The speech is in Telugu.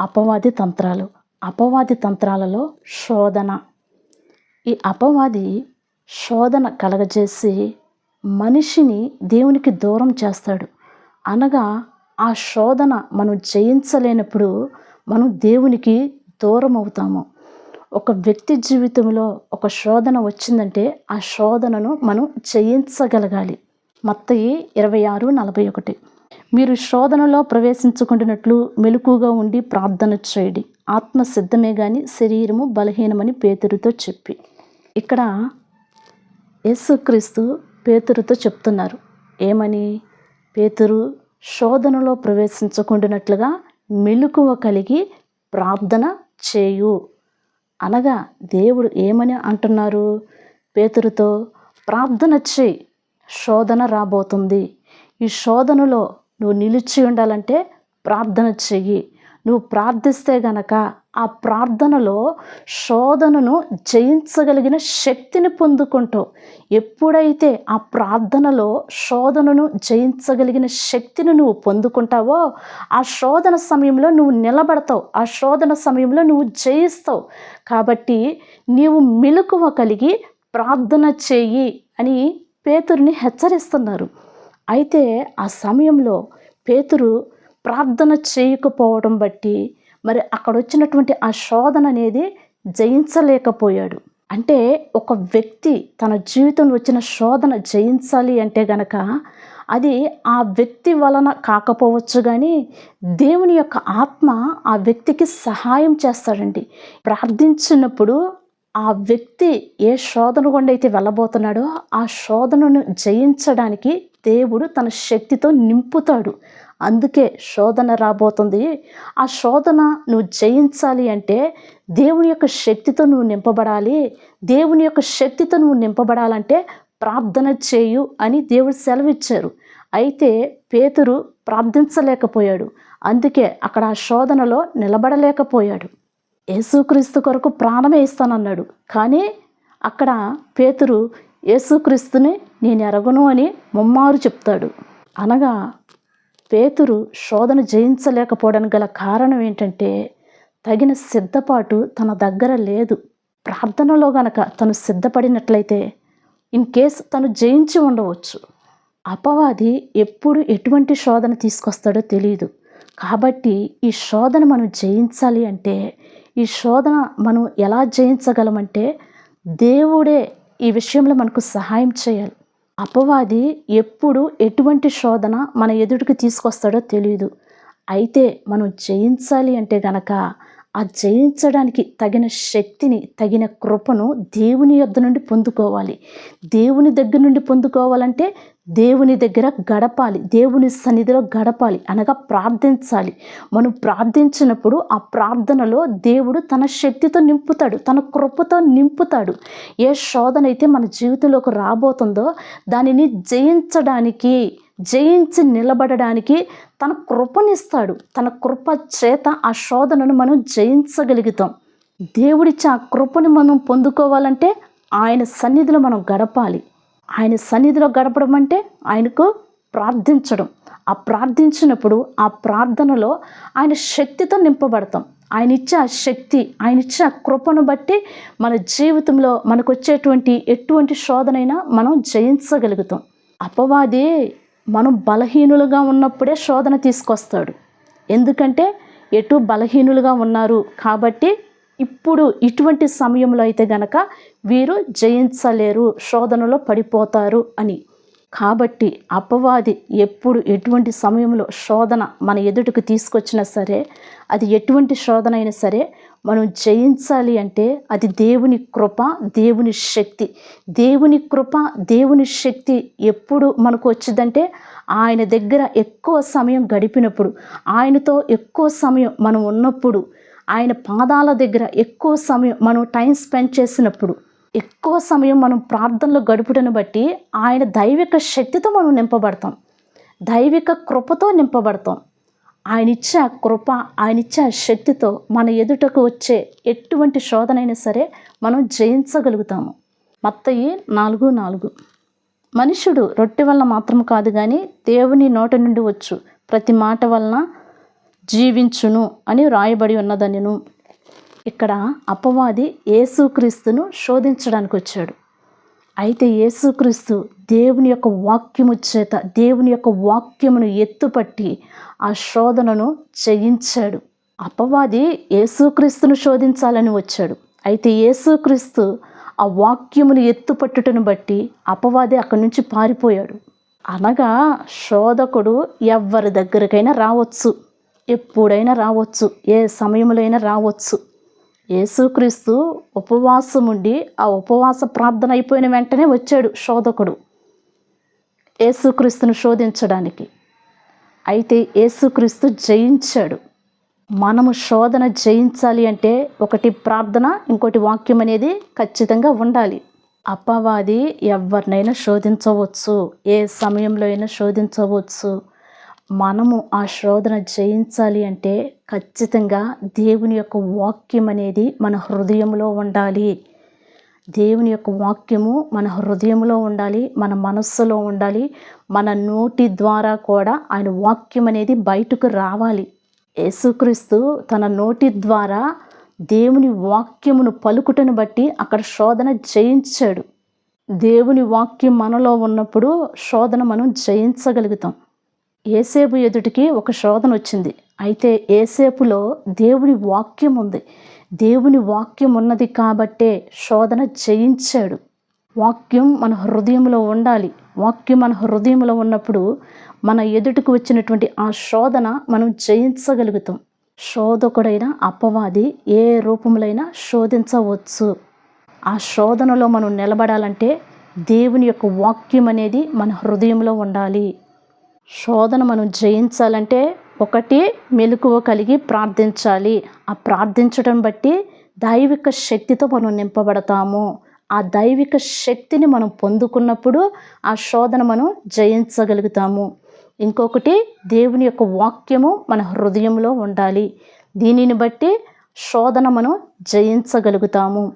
అపవాది తంత్రాలు. అపవాది తంత్రాలలో శోధన. ఈ అపవాది శోధన కలగజేసి మనిషిని దేవునికి దూరం చేస్తాడు. అనగా ఆ శోధన మనం జయించలేనప్పుడు మనం దేవునికి దూరం అవుతాము. ఒక వ్యక్తి జీవితంలో ఒక శోధన వచ్చిందంటే ఆ శోధనను మనం జయించగలగాలి. మత్తయి ఇరవై ఆరు నలభై ఒకటి. మీరు శోధనలో ప్రవేశించుకుంటున్నట్లు మెలకుగా ఉండి ప్రార్థన చేయండి. ఆత్మ సిద్ధమే కానీ శరీరము బలహీనమని పేతురుతో చెప్పి. ఇక్కడ యేసుక్రీస్తు పేతురుతో చెప్తున్నారు. ఏమని? పేతురు శోధనలో ప్రవేశించకుండానట్లుగా మెలకువ కలిగి ప్రార్థన చేయు. అనగా దేవుడు ఏమని అంటున్నారు? పేతురుతో ప్రార్థన చేయి శోధన రాబోతుంది. ఈ శోధనలో నువ్వు నిలిచి ఉండాలంటే ప్రార్థన చెయ్యి. నువ్వు ప్రార్థిస్తే గనక ఆ ప్రార్థనలో శోధనను జయించగలిగిన శక్తిని పొందుకుంటావు. ఎప్పుడైతే ఆ ప్రార్థనలో శోధనను జయించగలిగిన శక్తిని నువ్వు పొందుకుంటావో ఆ శోధన సమయంలో నువ్వు నిలబడతావు. ఆ శోధన సమయంలో నువ్వు జయిస్తావు. కాబట్టి నీవు మెలకువ కలిగి ప్రార్థన చెయ్యి అని పేతురిని హెచ్చరిస్తున్నారు. అయితే ఆ సమయంలో పేతురు ప్రార్థన చేయకపోవడం బట్టి మరి అక్కడ వచ్చినటువంటి ఆ శోధన అనేది జయించలేకపోయాడు. అంటే ఒక వ్యక్తి తన జీవితంలో వచ్చిన శోధన జయించాలి అంటే గనక అది ఆ వ్యక్తి వలన కాకపోవచ్చు కానీ దేవుని యొక్క ఆత్మ ఆ వ్యక్తికి సహాయం చేస్తాడండి. ప్రార్థించినప్పుడు ఆ వ్యక్తి ఏ శోధన గుండా అయితే వెళ్ళబోతున్నాడో ఆ శోధనను జయించడానికి దేవుడు తన శక్తితో నింపుతాడు. అందుకే శోధన రాబోతుంది. ఆ శోధన నువ్వు జయించాలి అంటే దేవుని యొక్క శక్తితో నువ్వు నింపబడాలి. దేవుని యొక్క శక్తితో నువ్వు నింపబడాలంటే ప్రార్థన చేయు అని దేవుడు సెలవిచ్చారు. అయితే పేతురు ప్రార్థించలేకపోయాడు. అందుకే అక్కడ ఆ శోధనలో నిలబడలేకపోయాడు. యేసుక్రీస్తు కొరకు ప్రాణమే ఇస్తానన్నాడు. కానీ అక్కడ పేతురు యేసుక్రీస్తుని నేను ఎరగను అని ముమ్మారు చెప్తాడు. అనగా పేతురు శోధన జయించలేకపోవడానికి గల కారణం ఏంటంటే తగిన సిద్ధపాటు తన దగ్గర లేదు. ప్రార్థనలో గనక తను సిద్ధపడినట్లయితే ఇన్ కేస్ తను జయించి ఉండవచ్చు. అపవాది ఎప్పుడు ఎటువంటి శోధన తీసుకొస్తాడో తెలియదు కాబట్టి ఈ శోధన మనం జయించాలి అంటే ఈ శోధన మనం ఎలా జయించగలమంటే దేవుడే ఈ విషయంలో మనకు సహాయం చేయాలి. అపవాది ఎప్పుడు ఎటువంటి శోధన మన ఎదుటికి తీసుకొస్తాడో తెలియదు అయితే మనం జయించాలి అంటే గనక ఆ జయించడానికి తగిన శక్తిని తగిన కృపను దేవుని యొద్ధ నుండి పొందుకోవాలి. దేవుని దగ్గర నుండి పొందుకోవాలంటే దేవుని దగ్గర గడపాలి. దేవుని సన్నిధిలో గడపాలి. అనగా ప్రార్థించాలి. మనం ప్రార్థించినప్పుడు ఆ ప్రార్థనలో దేవుడు తన శక్తితో నింపుతాడు. తన కృపతో నింపుతాడు. ఏ శోధన అయితే మన జీవితంలోకి రాబోతుందో దానిని జయించడానికి జయించి నిలబడడానికి తన కృపనిస్తాడు. తన కృప చేత ఆ శోధనను మనం జయించగలుగుతాం. దేవుడిచ్చే ఆ కృపను మనం పొందుకోవాలంటే ఆయన సన్నిధిలో మనం గడపాలి. ఆయన సన్నిధిలో గడపడం అంటే ఆయనకు ప్రార్థించడం. ఆ ప్రార్థించినప్పుడు ఆ ప్రార్థనలో ఆయన శక్తితో నింపబడతాం. ఆయన ఇచ్చే ఆ శక్తి ఆయన ఇచ్చే ఆ కృపను బట్టి మన జీవితంలో మనకు వచ్చేటువంటి ఎటువంటి శోధనైనా మనం జయించగలుగుతాం. అపవాది మనం బలహీనులుగా ఉన్నప్పుడే శోధన తీసుకొస్తాడు. ఎందుకంటే ఎటు బలహీనులుగా ఉన్నారు కాబట్టి ఇప్పుడు ఇటువంటి సమయంలో అయితే గనక వీరు జయించలేరు శోధనలో పడిపోతారు అని. కాబట్టి అపవాది ఎప్పుడు ఎటువంటి సమయంలో శోధన మన ఎదుటికి తీసుకొచ్చినా సరే అది ఎటువంటి శోధన అయినా సరే మనం జయించాలి అంటే అది దేవుని కృప దేవుని శక్తి. దేవుని కృప దేవుని శక్తి ఎప్పుడు మనకు వచ్చిందంటే ఆయన దగ్గర ఎక్కువ సమయం గడిపినప్పుడు ఆయనతో ఎక్కువ సమయం మనం ఉన్నప్పుడు ఆయన పాదాల దగ్గర ఎక్కువ సమయం మనం టైం స్పెండ్ చేసినప్పుడు ఎక్కువ సమయం మనం ప్రార్థనలో గడుపుటను బట్టి ఆయన దైవిక శక్తితో మనం నింపబడతాం. దైవిక కృపతో నింపబడతాం. ఆయన ఇచ్చే ఆ కృప ఆయన ఇచ్చే ఆ శక్తితో మన ఎదుటకు వచ్చే ఎటువంటి శోధనైనా సరే మనం జయించగలుగుతాము. మత్తయి నాలుగు నాలుగు. మనుషుడు రొట్టె వల్ల మాత్రం కాదు కానీ దేవుని నోట నుండి వచ్చు. ప్రతి మాట వలన జీవించును అని వ్రాయబడి ఉన్నదనిను. ఇక్కడ అపవాది యేసుక్రీస్తును శోధించడానికి వచ్చాడు అయితే యేసుక్రీస్తు దేవుని యొక్క వాక్యము చేత దేవుని యొక్క వాక్యమును ఎత్తుపట్టి ఆ శోధనను జయించాడు అపవాది యేసుక్రీస్తును శోధించాలని వచ్చాడు. అయితే యేసుక్రీస్తు ఆ వాక్యమును ఎత్తుపట్టుటను బట్టి అపవాది అక్కడి నుంచి పారిపోయాడు. అనగా శోధకుడు ఎవరి దగ్గరికైనా రావచ్చు. ఎప్పుడైనా రావచ్చు. ఏ సమయంలో రావచ్చు. యేసుక్రీస్తు ఉపవాసం ఉండి ఆ ఉపవాస ప్రార్థన అయిపోయిన వెంటనే వచ్చాడు శోధకుడు. యేసుక్రీస్తును శోధించడానికి. అయితే యేసుక్రీస్తు జయించాడు. మనము శోధన జయించాలి అంటే ఒకటి ప్రార్థన ఇంకోటి వాక్యం అనేది ఖచ్చితంగా ఉండాలి. అపవాది ఎవరినైనా శోధించవచ్చు ఏ సమయంలో అయినా శోధించవచ్చు. మనము ఆ శోధన జయించాలి అంటే ఖచ్చితంగా దేవుని యొక్క వాక్యం అనేది మన హృదయంలో ఉండాలి. దేవుని యొక్క వాక్యము మన హృదయంలో ఉండాలి మన మనస్సులో ఉండాలి మన నోటి ద్వారా కూడా ఆయన వాక్యం అనేది బయటకు రావాలి. యేసుక్రీస్తు తన నోటి ద్వారా దేవుని వాక్యమును పలుకుటను బట్టి అక్కడ శోధన జయించాడు. దేవుని వాక్యం మనలో ఉన్నప్పుడు శోధన మనం జయించగలుగుతాం. ఏసేపు ఎదుటికి ఒక శోధన వచ్చింది. అయితే ఏసేపులో దేవుని వాక్యం ఉంది. దేవుని వాక్యం ఉన్నది కాబట్టే శోధన జయించాడు. వాక్యం మన హృదయంలో ఉండాలి. వాక్యం మన హృదయంలో ఉన్నప్పుడు మన ఎదుటికి వచ్చినటువంటి ఆ శోధన మనం జయించగలుగుతాం. శోధకుడైన అపవాది ఏ రూపములైనా శోధించవచ్చు. ఆ శోధనలో మనం నిలబడాలంటే దేవుని యొక్క వాక్యం అనేది మన హృదయంలో ఉండాలి. శోధన మనం జయించాలంటే ఒకటి మెలకువ కలిగి ప్రార్థించాలి. ఆ ప్రార్థించడం బట్టి దైవిక శక్తితో మనం నింపబడతాము. ఆ దైవిక శక్తిని మనం పొందుకున్నప్పుడు ఆ శోధన మనం జయించగలుగుతాము. ఇంకొకటి దేవుని యొక్క వాక్యము మన హృదయంలో ఉండాలి. దీనిని బట్టి శోధన మనం జయించగలుగుతాము.